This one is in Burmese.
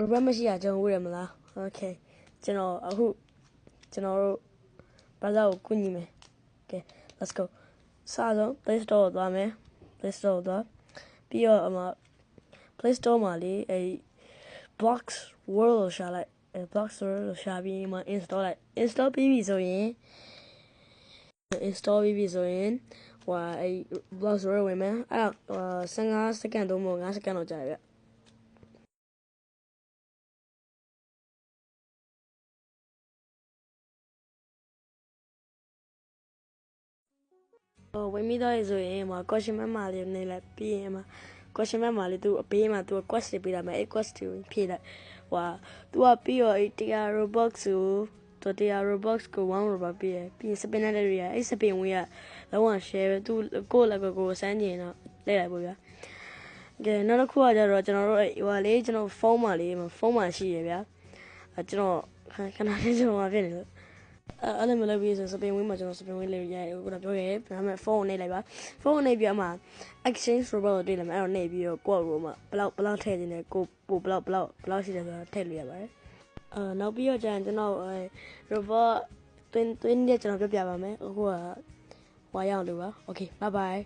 robot မရှိရကျွန်တော်ဝေးရမလား okay ကျွန်တော်အခုကျွန်တော်တို့ browser ကိုကူညီမယ် okay let's go စဆုံး play store ကိုသွားမယ် play store ကိုသွားပြီးတော့အမ play store မှာလေအဲ blocks world ကိုရှာလိုက်အဲ blocks world ကိုရှာပြီးမှ install လိုက် install ပြီးပြီဆိုရင် install ပြီးပြီဆိုရင်ဟိုအဲ blocks world ဝင်မယ်အဲ့တော့15စက္ကန့်သုံးဖို့5စက္ကန့်တော့ကြာရပြ ဝင်ပြီးတော့ဆိုရင်ဟို question mark မှာလေးနေလိုက်ပြီးရင်မှာ question mark မှာလေးသူအပေးမှာသူ quest တွေပေးတာမယ်အဲ့ quest တွေဖြည့်လိုက်ဟိုသူကပြီးတော့အဲ့တရား robux ကိုတော့တရား robux ကို1 robux ပေးရပြီးရင် spinner တွေရအဲ့ spin ဝင်ရလုံးဝ share သူကိုယ့်လည်းကိုကိုစမ်းကျင်တော့လဲလိုက်ပေါ့ဗျာကဲနောက်တစ်ခုကကြတော့ကျွန်တော်တို့ဟိုလေကျွန်တော်ဖုန်းမှာလေးဖုန်းမှာရှိရဗျာအဲကျွန်တော်ခဏလေးကျွန်တော်ဖြစ်နေလို့ အဲအဲ့လိုမလုပ်ပြီးဆိုစပင်ဝင်းမှာကျွန်တော်စပင်ဝင်းလေးရိုက်ကိုတော့ပြောရဲဒါပေမဲ့ဖုန်းကိုနှိပ်လိုက်ပါဖုန်းကိုနှိပ်ပြီးအမှ exchange robot ကိုတွေ့လာမယ်အဲ့တော့နှိပ်ပြီးတော့ကိုယ့်ကိုမှဘလောက်ဘလောက်ထည့်နေလဲကိုပိုဘလောက်ဘလောက်ဘလောက်ရှိတယ်ဆိုတော့ထည့်လို့ရပါတယ်အာနောက်ပြီးတော့ကျရင်ကျွန်တော်အဲ robot တွင်းတွင်းနဲ့ကျွန်တော်ပြပြပါမယ်အခုကဟွာရအောင်လို့ပါ okay bye bye